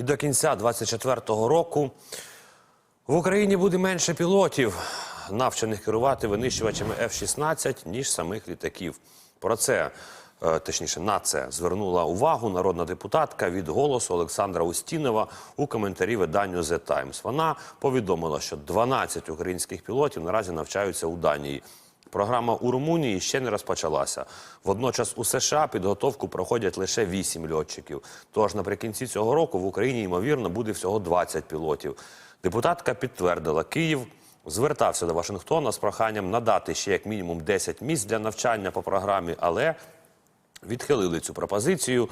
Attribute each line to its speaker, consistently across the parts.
Speaker 1: І до кінця 2024 року в Україні буде менше пілотів, навчених керувати винищувачами F-16, ніж самих літаків. Про це, е, точніше, на це звернула увагу народна депутатка від голосу Олександра Устінова у коментарі виданню The Times. Вона повідомила, що 12 українських пілотів наразі навчаються у Данії. Програма у Румунії ще не розпочалася. Водночас у США підготовку проходять лише 8 льотчиків. Тож наприкінці цього року в Україні ймовірно буде всього 20 пілотів. Депутатка підтвердила, Київ звертався до Вашингтона з проханням надати ще як мінімум 10 місць для навчання по програмі, але відхилили цю пропозицію.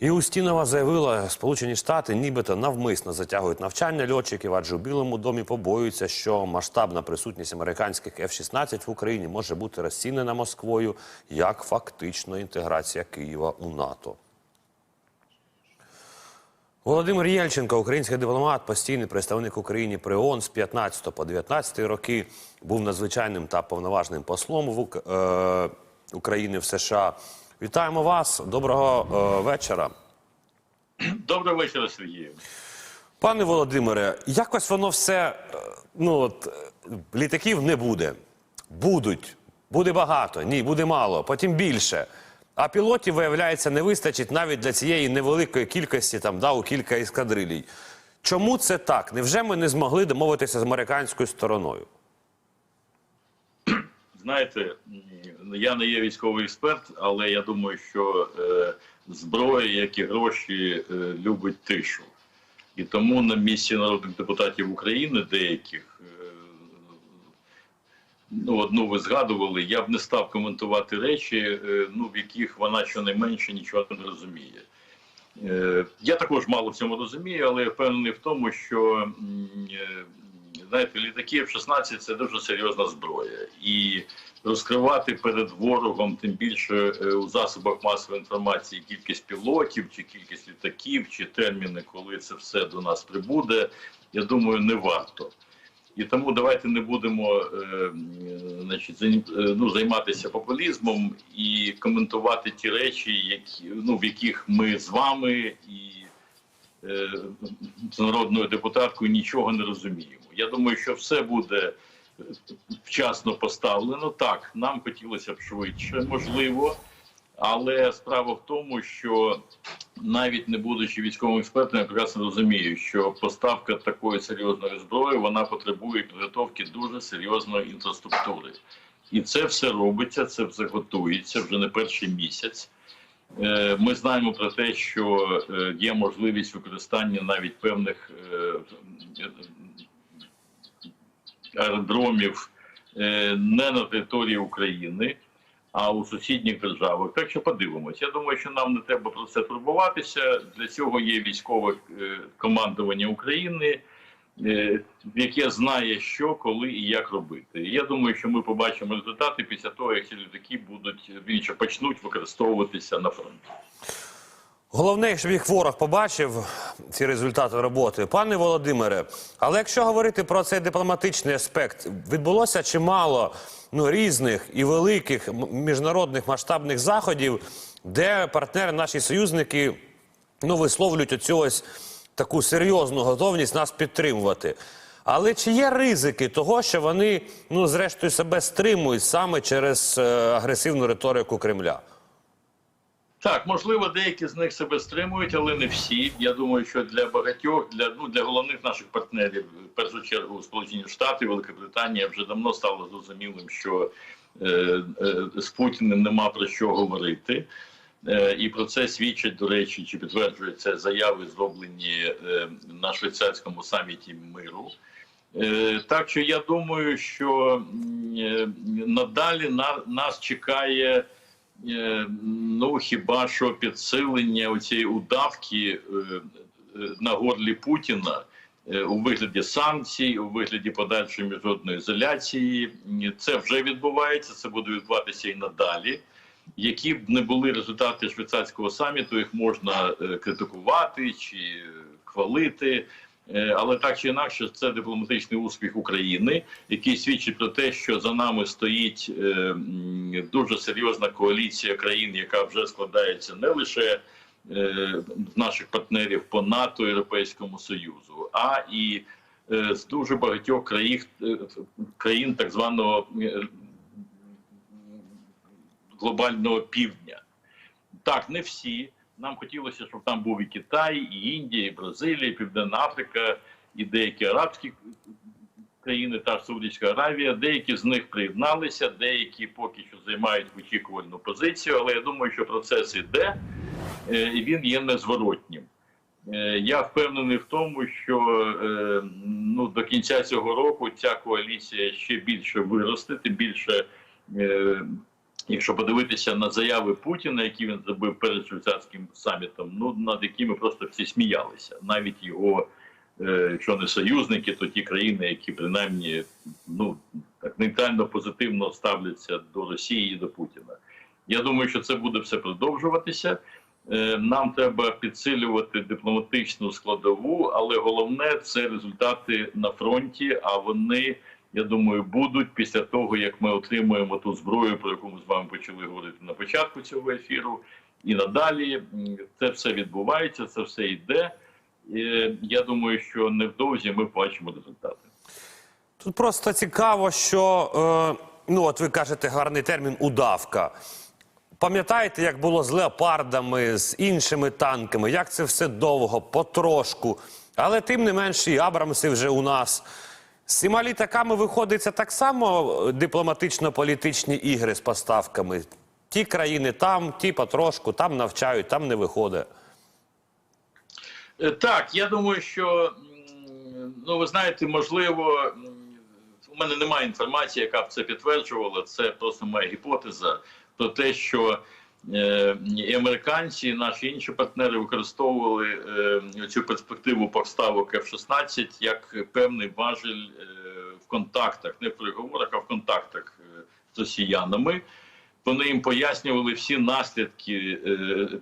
Speaker 1: І Устінова заявила, Сполучені Штати нібито навмисно затягують навчання льотчиків, адже у Білому домі побоюються, що масштабна присутність американських F-16 в Україні може бути розцінена Москвою як фактично інтеграція Києва у НАТО. Володимир Єльченко, український дипломат, постійний представник України при ООН з 15 по 19 роки, був надзвичайним та повноважним послом в е, України в США. Вітаємо вас. Доброго е, вечора.
Speaker 2: Доброго вечора, Сергію.
Speaker 1: Пане Володимире, якось воно все, е, ну от е, літаків не буде. Будуть, буде багато, ні, буде мало, потім більше. А пілотів, виявляється, не вистачить навіть для цієї невеликої кількості, там, да, у кілька ескадрилій. Чому це так? Невже ми не змогли домовитися з американською стороною?
Speaker 2: Знаєте, я не є військовий експерт, але я думаю, що е, зброя, як і гроші, е, любить тишу. І тому на місці народних депутатів України деяких, е, ну одну ви згадували, я б не став коментувати речі, е, ну в яких вона щонайменше нічого не розуміє. Е, Я також мало в цьому розумію, але я впевнений в тому, що е, знаєте, літаки F-16 це дуже серйозна зброя, і розкривати перед ворогом, тим більше е, у засобах масової інформації, кількість пілотів, чи кількість літаків, чи терміни, коли це все до нас прибуде, я думаю, не варто. І тому давайте не будемо е, значить, е, ну, займатися популізмом і коментувати ті речі, які, ну, в яких ми з вами і з народною депутаткою нічого не розуміємо. Я думаю, що все буде е, вчасно поставлено. Так, нам хотілося б швидше, можливо. Але справа в тому, що навіть не будучи військовим експертом, я прекрасно розумію, що поставка такої серйозної зброї вона потребує підготовки дуже серйозної інфраструктури, і це все робиться, це все готується вже не перший місяць. Е, Ми знаємо про те, що е, є можливість використання навіть певних е, аеродромів не на території України, а у сусідніх державах. Так що подивимось. Я думаю, що нам не треба про це турбуватися. Для цього є військове командування України, яке знає, що, коли і як робити. Я думаю, що ми побачимо результати після того, як ці літаки будуть більше почнуть використовуватися на фронті.
Speaker 1: Головне, щоб їх ворог побачив ці результати роботи. Пане Володимире, але якщо говорити про цей дипломатичний аспект, відбулося чимало ну, різних і великих міжнародних масштабних заходів, де партнери, наші союзники, ну, висловлюють оцю ось таку серйозну готовність нас підтримувати. Але чи є ризики того, що вони, ну, зрештою, себе стримують саме через е, агресивну риторику Кремля?
Speaker 2: Так, можливо, деякі з них себе стримують, але не всі. Я думаю, що для багатьох, для ну для головних наших партнерів, в першу чергу, Сполучені Штати, Велика Британія, вже давно стало зрозумілим, що е, е, з Путіним нема про що говорити. Е, і про це свідчать, до речі, чи підтверджують заяви, зроблені е, на швейцарському саміті миру. Е, так що я думаю, що надалі на, нас чекає. Ну хіба що підсилення цієї удавки на горлі Путіна у вигляді санкцій, у вигляді подальшої міжнародної ізоляції. Це вже відбувається, це буде відбуватися і надалі. Які б не були результати швейцарського саміту, їх можна е, критикувати чи хвалити. Е, Але так чи інакше, це дипломатичний успіх України, який свідчить про те, що за нами стоїть е, дуже серйозна коаліція країн, яка вже складається не лише е, наших партнерів по НАТО Європейському Союзу, а і з дуже багатьох країн, країн так званого глобального півдня. Так, не всі. Нам хотілося, щоб там був і Китай, і Індія, і Бразилія, і Південна Африка, і деякі арабські країни, та Саудівська Аравія. Деякі з них приєдналися, деякі поки що займають вичікувальну позицію. Але я думаю, що процес іде, е, і він є незворотнім. Е, Я впевнений в тому, що е, ну, до кінця цього року ця коаліція ще більше виросте, тим більше, якщо подивитися на заяви Путіна, які він зробив перед швейцарським самітом, ну над якими просто всі сміялися, навіть його, якщо не союзники, то ті країни, які принаймні ну так нейтрально позитивно ставляться до Росії і до Путіна. Я думаю, що це буде все продовжуватися. Е, Нам треба підсилювати дипломатичну складову, але головне це результати на фронті. А вони, я думаю, будуть після того, як ми отримуємо ту зброю, про яку ми з вами почали говорити на початку цього ефіру. І надалі це все відбувається, це все йде. Е, Я думаю, що невдовзі ми побачимо результати.
Speaker 1: Тут просто цікаво, що е, ну от ви кажете гарний термін удавка. Пам'ятаєте, як було з леопардами, з іншими танками, як це все довго, потрошку. Але тим не менше, і Абрамси вже у нас. З цими літаками виходить це так само е, дипломатично-політичні ігри з поставками. Ті країни там, ті потрошку, там навчають, там не виходить.
Speaker 2: Е, Так, я думаю, що ну ви знаєте, можливо, у мене немає інформації, яка б це підтверджувала. Це просто моя гіпотеза про те, що і американці, і наші інші партнери використовували е, цю перспективу поставок F-16 як певний важель е, в контактах, не в переговорах, а в контактах е, з росіянами. Вони їм пояснювали всі наслідки е,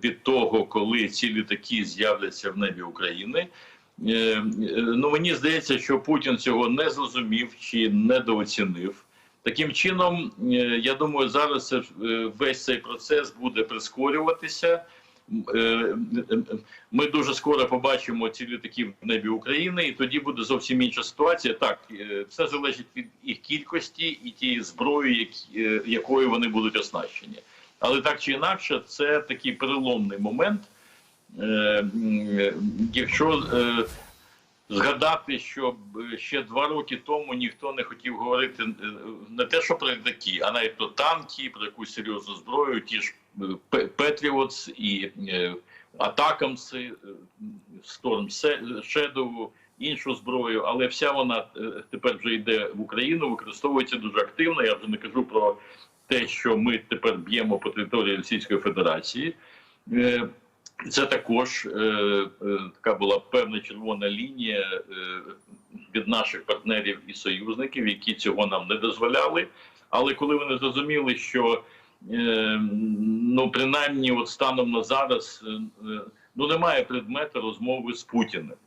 Speaker 2: від того, коли ці літаки з'являться в небі України. Е, е, ну мені здається, що Путін цього не зрозумів чи недооцінив. Таким чином, е, я думаю, зараз е, весь цей процес буде прискорюватися. Е, Ми дуже скоро побачимо ці літаки в небі України, і тоді буде зовсім інша ситуація. Так, все залежить від їх кількості і тієї зброї, якою вони будуть оснащені. Але так чи інакше, це такий переломний момент. Якщо згадати, що ще два роки тому ніхто не хотів говорити е, не те, що про літаки, а навіть про танки, про якусь серйозну зброю, ті ж е, Петріотс і е, Атакамси, Storm Shadow, іншу зброю, але вся вона тепер вже йде в Україну, використовується дуже активно. Я вже не кажу про те, що ми тепер б'ємо по території Російської Федерації. Це також е, е, така була певна червона лінія е, від наших партнерів і союзників, які цього нам не дозволяли. Але коли вони зрозуміли, що ну принаймні, от станом на зараз ну немає предмету розмови з Путіним.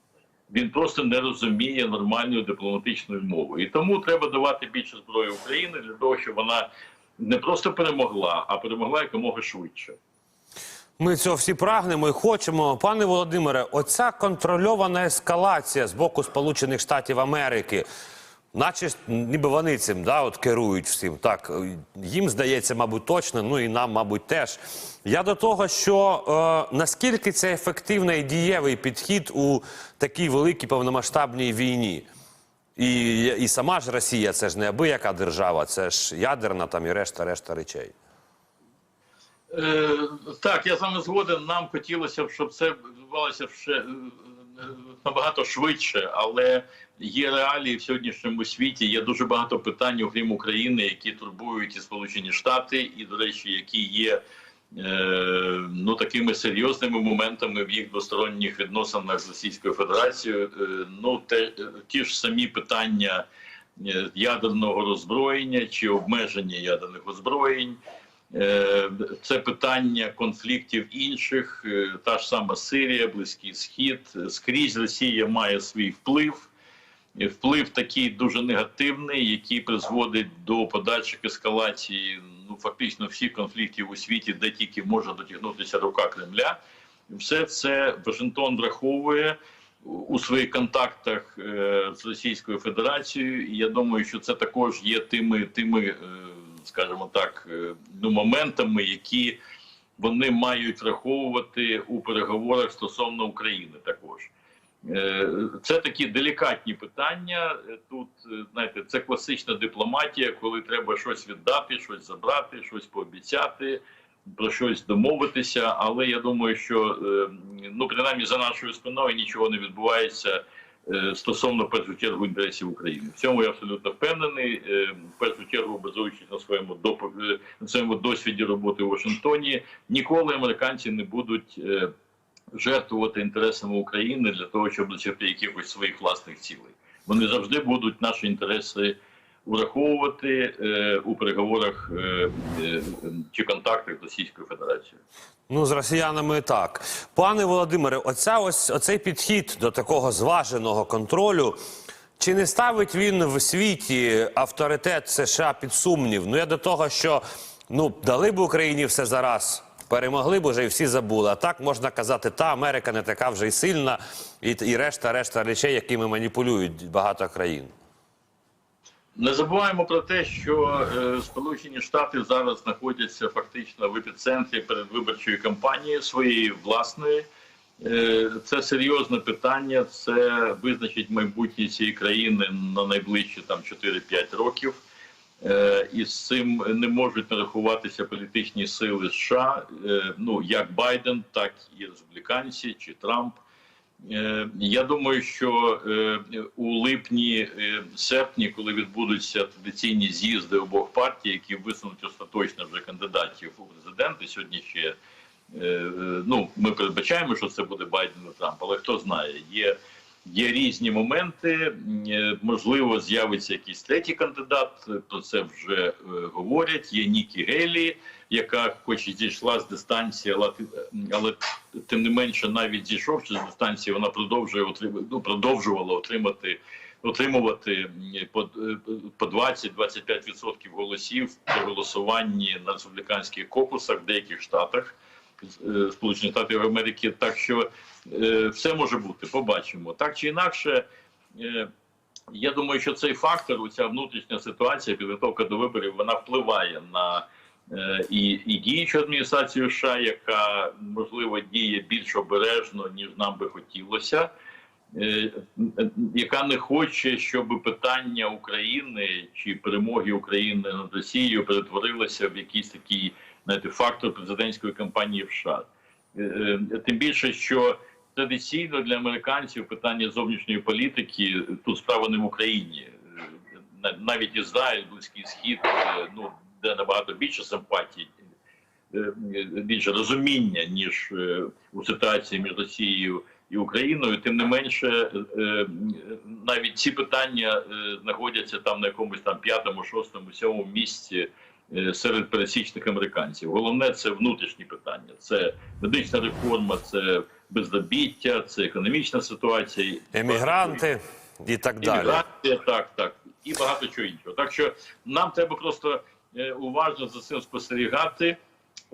Speaker 2: Він просто не розуміє нормальної дипломатичної мови. І тому треба давати більше зброї Україні для того, щоб вона не просто перемогла, а перемогла якомога швидше.
Speaker 1: Ми цього всі прагнемо і хочемо. Пане Володимире, оця контрольована ескалація з боку Сполучених Штатів Америки, наче ніби вони цим да, от керують всім. Так, їм здається, мабуть, точно, ну і нам, мабуть, теж. Я до того, що е, наскільки це ефективний і дієвий підхід у такій великій повномасштабній війні. І, і сама ж Росія, це ж не абияка держава, це ж ядерна там і решта, решта речей.
Speaker 2: Е, так, я з вами згоден. Нам хотілося б, щоб це відбувалося ще е, е, набагато швидше, але є реалії в сьогоднішньому світі. Є дуже багато питань, окрім України, які турбують і Сполучені Штати, і, до речі, які є ну такими серйозними моментами в їх двосторонніх відносинах з Російською Федерацією. Ну, те, ті ж самі питання ядерного роззброєння чи обмеження ядерних озброєнь. Е, Це питання конфліктів інших, е, та ж сама Сирія, Близький Схід. Скрізь Росія має свій вплив. Вплив такий дуже негативний, який призводить до подальших ескалацій ну фактично всіх конфліктів у світі, де тільки може дотягнутися рука Кремля. Все це Вашингтон враховує у- своїх контактах е, з Російською Федерацією. І я думаю, що це також є тими, тими, скажімо так, е, ну моментами, які вони мають враховувати у переговорах стосовно України також. Е, Це такі делікатні питання. Е, Тут знаєте, це класична дипломатія, коли треба щось віддати, щось забрати, щось пообіцяти, про щось домовитися. Але я думаю, що ну принаймні за нашою спиною нічого не відбувається стосовно в першу чергу інтересів України. В цьому я абсолютно впевнений. Е, В першу чергу, базуючись на своєму е, на своєму досвіді роботи у Вашингтоні, ніколи американці не будуть. е, жертвувати інтересами України для того, щоб досягти якихось своїх власних цілей. Вони завжди будуть наші інтереси враховувати е, у переговорах е, е, чи контактах з Російською Федерацією.
Speaker 1: Ну, з росіянами так. Пане Володимире, оця ось оцей підхід до такого зваженого контролю. Чи не ставить він в світі авторитет США під сумнів? Ну я до того, що ну дали б Україні все зараз, перемогли б уже і всі забули. А так можна казати, та Америка не така вже й сильна, і, і решта, решта речей, якими маніпулюють багато країн.
Speaker 2: Не забуваємо про те, що е, Сполучені Штати зараз знаходяться фактично в епіцентрі передвиборчої кампанії своєї власної. Е, це серйозне питання. Це визначить майбутнє цієї країни на найближчі там 4-5 років. Е, і з цим не можуть не рахуватися політичні сили США, е, ну як Байден, так і республіканці чи Трамп. Е, Я думаю, що е, у липні е, коли відбудуться традиційні з'їзди обох партій, які висунуть остаточно вже кандидатів у президенти, сьогодні ще ну ми передбачаємо, що це буде Байден і Трамп, але хто знає, є. Є різні моменти. Можливо, з'явиться якийсь третій кандидат. Про це вже говорять. Є Нікі Гелі, яка, хоч і зійшла з дистанції, але, але тим не менше, навіть зійшовши з дистанції, вона продовжує отримати, ну, продовжувала отримати. Отримувати по, е, по 20-25% голосів при голосуванні на республіканських кокусах в деяких штатах е, Сполучених Штатів Америки. Так що е, все може бути, побачимо. Так чи інакше, е, я думаю, що цей фактор, ця внутрішня ситуація, підготовка до виборів, вона впливає на е, і, і діючу адміністрацію США, яка можливо діє більш обережно, ніж нам би хотілося. е, Яка не хоче, щоб питання України чи перемоги України над Росією перетворилося в якийсь такий знаєте, фактор президентської кампанії в США. Е, е, Тим більше, що традиційно для американців питання зовнішньої політики тут справа не в Україні. Е, Навіть Ізраїль, Близький Схід, е, ну набагато більше симпатій, е, е, більше розуміння, ніж е, у ситуації між Росією і Україною. Тим не менше, навіть ці питання знаходяться там на якомусь там п'ятому, шостому, сьомому місці серед пересічних американців. Головне це внутрішні питання: це медична реформа, це безробіття, це економічна ситуація,
Speaker 1: Емігранти і так далі.
Speaker 2: Так, так, і багато чого іншого. Так що нам треба просто уважно за цим спостерігати.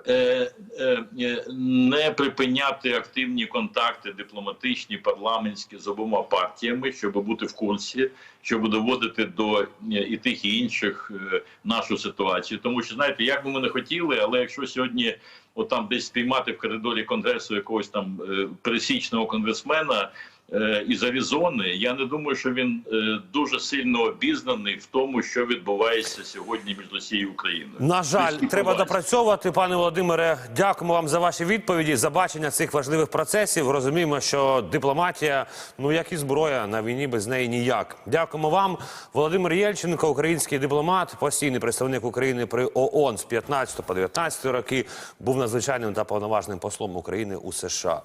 Speaker 2: е, е, е, Не припиняти активні контакти дипломатичні, парламентські з обома партіями, щоб бути в курсі, щоб доводити до е, і тих і інших е, нашу ситуацію. Тому що знаєте, як би ми не хотіли, але якщо сьогодні отам десь спіймати в коридорі конгресу якогось там е, пересічного конгресмена е, із Аризони, я не думаю, що він е, дуже сильно обізнаний в тому, що відбувається сьогодні між Росією і Україною.
Speaker 1: На жаль, треба допрацьовувати, пане Володимире. Дякуємо вам за ваші відповіді, за бачення цих важливих процесів. Розуміємо, що дипломатія, ну як і зброя на війні, без неї ніяк. Дякуємо вам, Володимир Єльченко, український дипломат, постійний представник України при ООН з 15 по 19 роки, був надзвичайним та повноважним послом України у США.